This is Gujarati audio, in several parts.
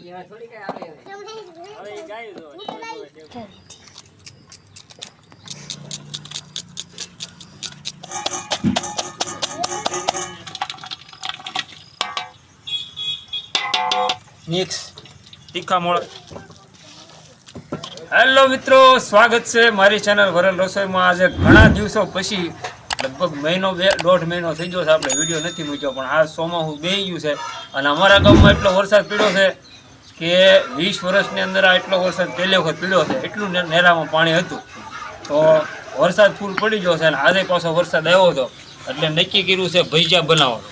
મિક્સ તીખા મોળ. હેલો મિત્રો સ્વાગત છે મારી ચેનલ વરણ રસોઈમાં. આજે ઘણા દિવસો પછી લગભગ મહિનો બે દોઢ મહિનો થઈ ગયો છે. આપણે વીડિયો નથી મૂક્યો પણ આ શોમાં હું બે ગયું છે. અને અમારા ગામમાં એટલો વરસાદ પીડ્યો છે કે વીસ વર્ષની અંદર આ એટલો વરસાદ પહેલી વખત પીડ્યો છે, એટલું નેરામાં પાણી હતું. તો વરસાદ ફૂલ પડી ગયો છે અને આજે પાછો વરસાદ આવ્યો હતો. એટલે નક્કી કર્યું છે ભજીયા બનાવવાનું.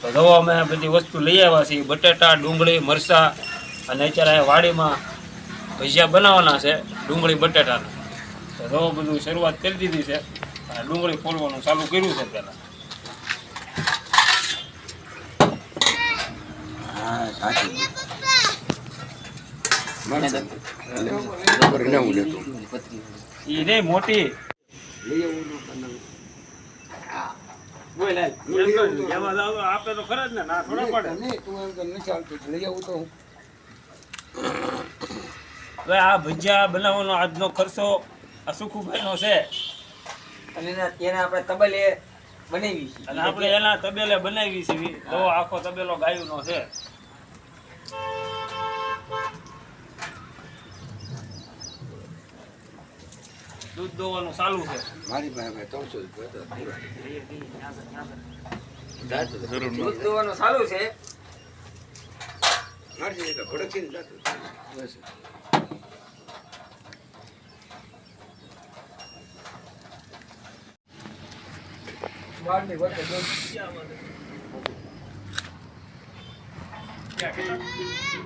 તો જો અમે બધી વસ્તુ લઈ આવ્યા છીએ, બટેટા, ડુંગળી, મરચાં અને અત્યારે વાડીમાં ભજીયા બનાવવાના છે, ડુંગળી બટેટાના તો જો બધું શરૂઆત કરી દીધી છે અને ડુંગળી ફોલવાનું ચાલુ કર્યું છે પહેલાં એ મોટી. એમાં તો આપે તો ખરા જ ને ના થોડા પડે હવે આ ભજીયા બનાવવાનો આજનો ખર્ચો આ સુખુભાઈનો છે અને એને આપણે તબેલે બનાવી છે અને આપણે એના તબેલે બનાવી છે તો આખો તબેલો ગાયુંનો છે દૂધ દોવાનું ચાલુ છે. મારી પાસે ત્રણસો દૂધ દોવાનું ચાલુ છે.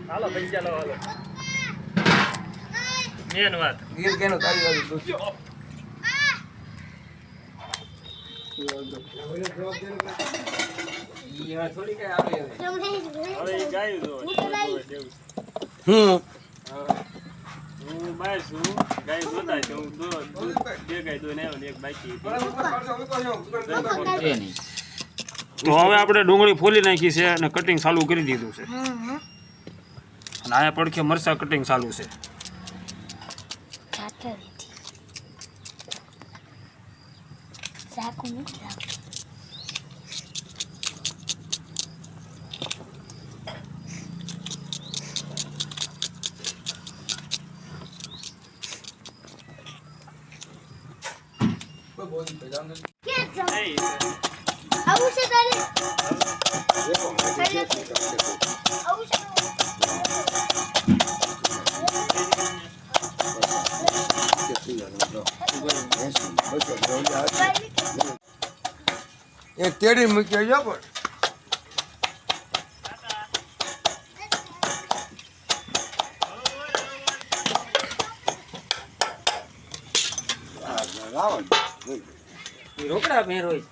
હાલો ભજીયા લો હાલો. મેન વાત ગીર કેનો તારી વાળી દૂધ હવે થોડી કઈ આવે હવે. હવે ઈ ગાયું દો હું હું બાય છું ગાય દોતા છે દો દૂધ બે ગાય દોઈને આવ્યો ને એક બાકી હતી. તો હવે આપણે ડુંગળી ફોલી નાખી છે અને કટિંગ ચાલુ કરી દીધું છે અને આયા પડખે મરસા કટિંગ ચાલુ છે ચાકુ નથી લાવતું. આવું છે તારે દેખો, મારી છે શું કામ છે? આવું છે એ તેડી મૂક્યો જો પણ. રોકડા પહેરો હોય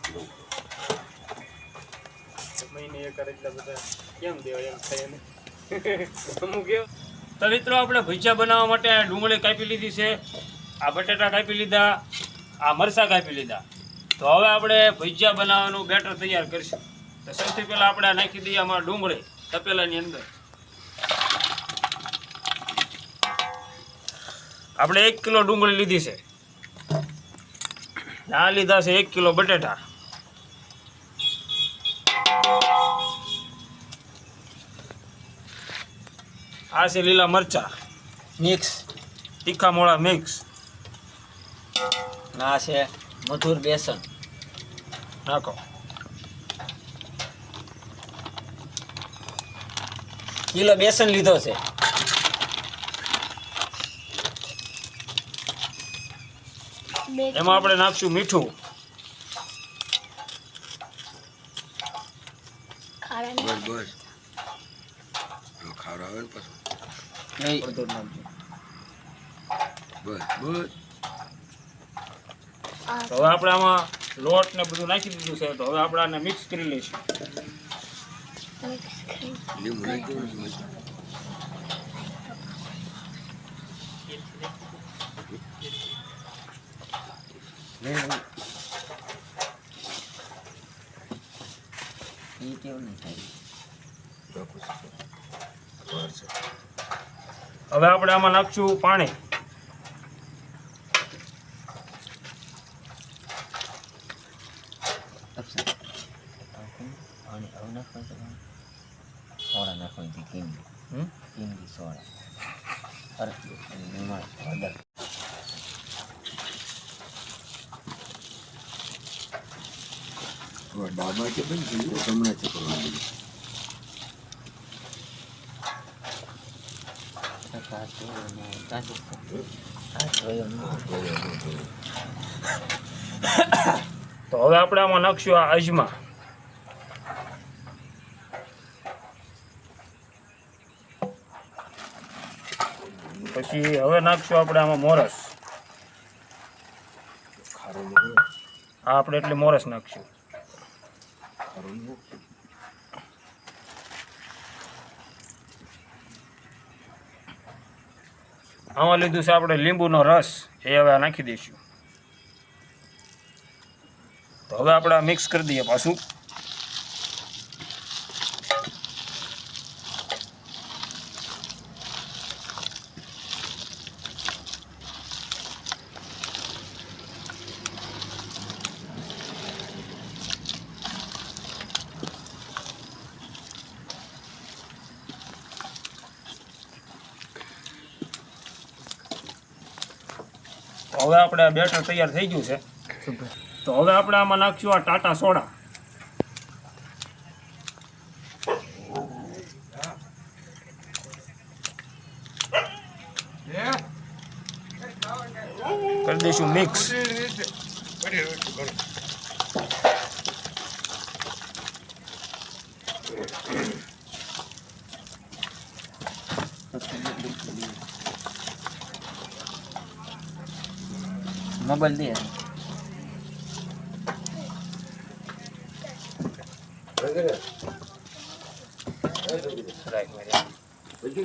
મહિને એક એટલે બધા કેમ દેવાય એમ થાય અમુક એવું તો મિત્રો આપણે ભજીયા બનાવવા માટે ડુંગળી કાપી લીધી છે આ બટેટા કાપી લીધા આ મરચાં કાપી લીધા. તો હવે આપણે ભજીયા બનાવવાનું બેટર તૈયાર કરીશું. તો સૌથી પહેલાં આપણે નાખી દઈએ આમાં ડુંગળી તપેલાની અંદર. આપણે એક કિલો ડુંગળી લીધી છે. ને આ લીધા છે એક કિલો બટેટા. આ છે લીલા મરચા. મિક્સ. તીખા મોળા મિક્સ. આ છે મધુર બેસન. નાખો. કિલો બેસન લીધો છે. એમાં આપણે નાખશું મીઠું. બસ બસ હવે ખારો આવે ને પાછો અડધો નાખજો. બસ બસ તો હવે આપણે આમાં લોટ ને બધું નાખી દીધું છે, તો હવે આપણે આને મિક્સ કરી લઈશું. હવે આપણે આમાં નાખશું પાણી હવે નાખવાનું છે છે કિંમતી હમ? કિંમતી સોડા અરે અને નિમક હળદર હવે ડાબા કે બંધ થઈ ગયું તમને છે કરવાનું તો હવે આપણે આમાં નાખશું આ અજમા પછી હવે નાખશું આપણે આમાં મોરસ. હા, આપણે એટલે મોરસ નાખશું. આમાં લીધું છે આપણે લીંબુનો રસ. એ હવે નાખી દઈશું. તો હવે આપણે મિક્સ કરી દઈએ પાછું. હવે આપણે આ બેટર તૈયાર થઈ ગયું છે. તો હવે આપણે આમાં નાખશું આ ટાટા સોડા. કરી દઈશું મિક્સ. મોબાઈલ દે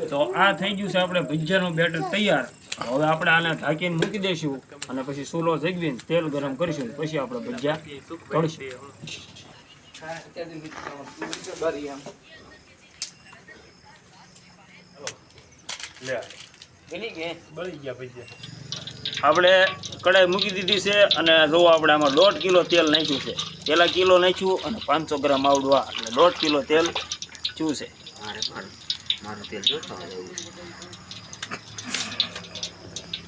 તો આ થઈ ગયું છે આપણે ભજીયાનું બેટર તૈયાર. હવે આપણે આને ઢાંકીને મૂકી દઈશું અને પછી ચૂલો જગવીને તેલ ગરમ કરીશું પછી આપણે ભજીયા તળશું. આપણે કઢાઈ મૂકી દીધી છે અને જો આપણે આમાં દોઢ કિલો તેલ નાખ્યું છે. પહેલાં કિલો નાખ્યું અને પાંચસો ગ્રામ આવડવા એટલે દોઢ કિલો તેલ ચૂ છે.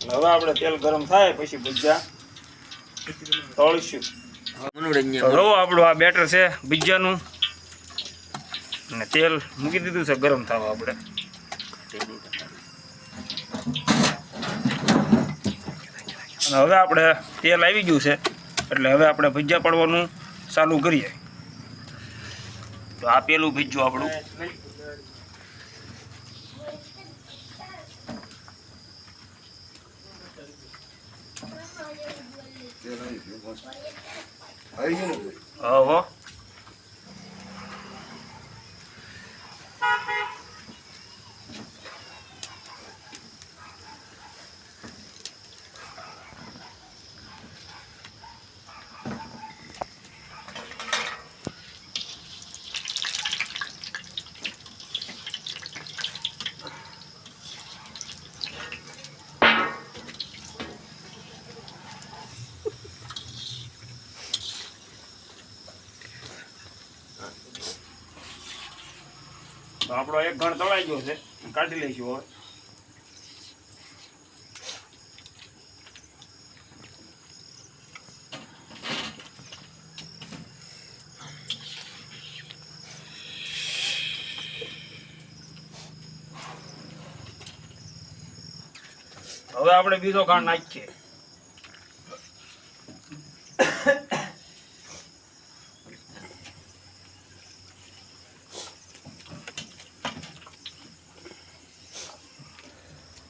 હવે આપણે તેલ ગરમ થાય પછી ભજીયા તળશું. જો આપણું આ બેટર છે ભજીયાનું. અને તેલ મૂકી દીધું છે ગરમ થવા આપણે. અને હવે આપણે તેલ આવી ગયું છે. એટલે હવે આપણે ભજીયા પડવાનું ચાલુ કરીએ. તો આ પેલું ભીજું આપણું. આવી તો આપણો એક ગણ તળાઈ ગયો છે. કાઢી લઈશું હવે. હવે આપણે બીજો ગાણ નાખીએ.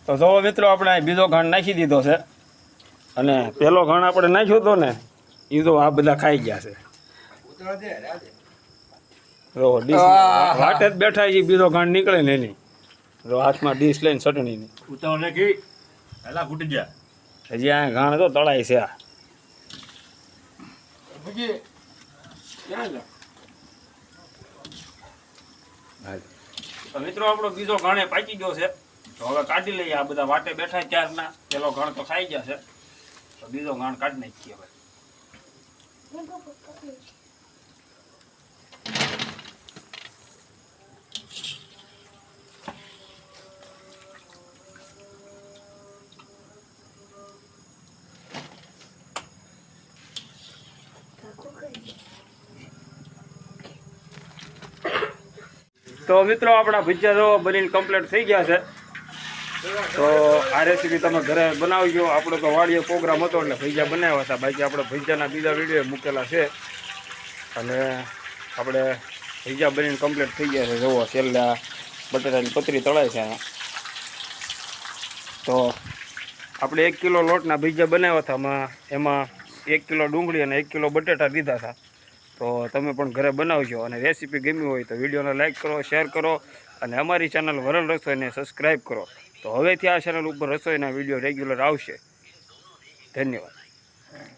તો જો મિત્રો આપણે બીજો ઘાણ નાખી દીધો છે. અને પહેલો ઘાણ આપણે નાખ્યો હતો ને એ તો આ બધા ખાઈ ગયા છે. ઉતરા દે રાધે જો ડીશ વાટે જ બેઠા છે બીજો ઘાણ નીકળે ને એની. જો હાથમાં ડીશ લઈને ચટણીની ઉતાવળ કે પહેલા ફૂટી ગયા. હજી આ ઘાણ તો તળાય છે આ. મિત્રો આપણો બીજો ઘાણે પાકી ગયો છે. તો હવે કાઢી લઈએ. આ બધા વાટે બેઠા ત્યારના. પેલો ઘણ તો ખાઈ જશે તો બીજો ઘણ કાઢી નાખીએ હવે. તો મિત્રો, આપણા ભજીયા જો બનીને કમ્પ્લીટ થઈ ગયા છે. તો આ રેસીપી તમે ઘરે બનાવજો આપણો તો વાડીએ પ્રોગ્રામ હતો એટલે ભજીયા બનાવ્યા હતા. બાકી આપણે ભજીયાના બીજા વીડિયો મૂકેલા છે. અને આપણે ભજીયા બનીને કમ્પ્લીટ થઈ ગયા છે. જુઓ, છેલ્લા બટાટાની પતરી તળાય છે તો આપણે એક કિલો લોટના ભજીયા બનાવ્યા હતા. એમાં એક કિલો ડુંગળી અને એક કિલો બટાટા લીધા હતા. તો તમે પણ ઘરે બનાવજો. અને રેસીપી ગમી હોય તો વિડીયોને લાઇક કરો શેર કરો. અને અમારી ચેનલ વરલ રસોઈને સબસ્ક્રાઈબ કરો. તો હવેથી આ ચેનલ ઉપર રસોઈના વીડિયો રેગ્યુલર આવશે. ધન્યવાદ.